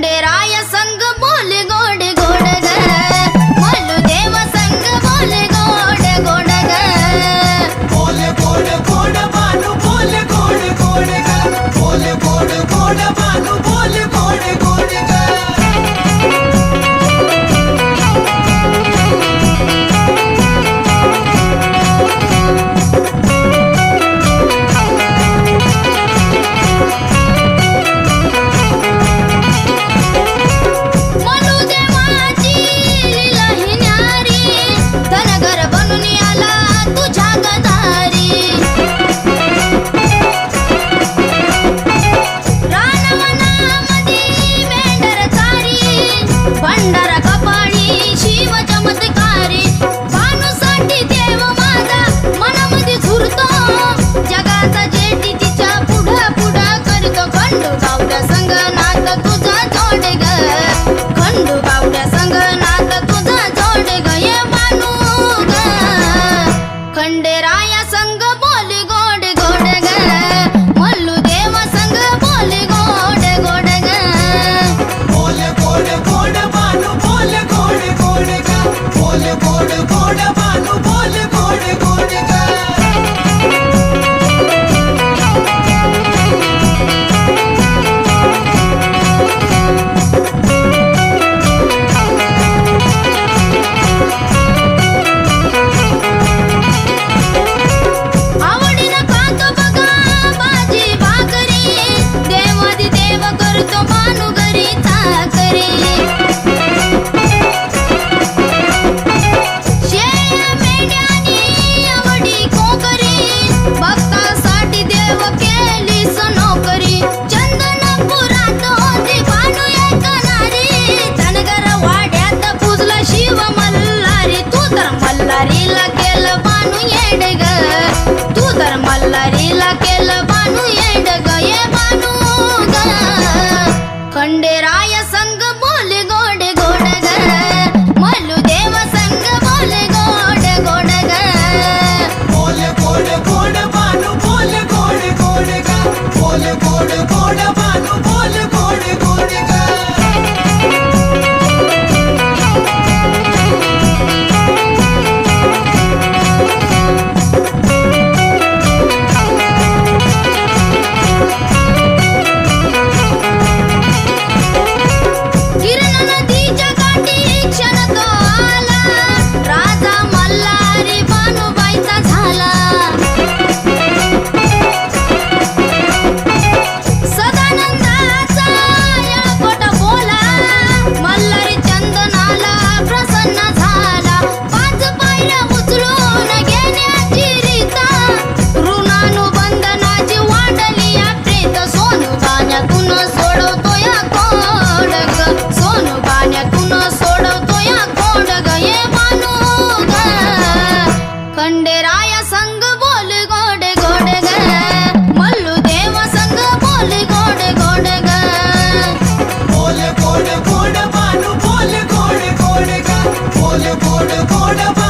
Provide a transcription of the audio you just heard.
de लरी local बानुए ऋणानुंधनाची वाढली सोनू पाण्या कुणा सोड तोया कोड गोनू पाण्या कुणा सोड गेडेराय संघ बोल गोड गोड गल्लुदेव संग बोल गोड गोड गोले कोड गोड बनू बोल गोड गोड गोले गोड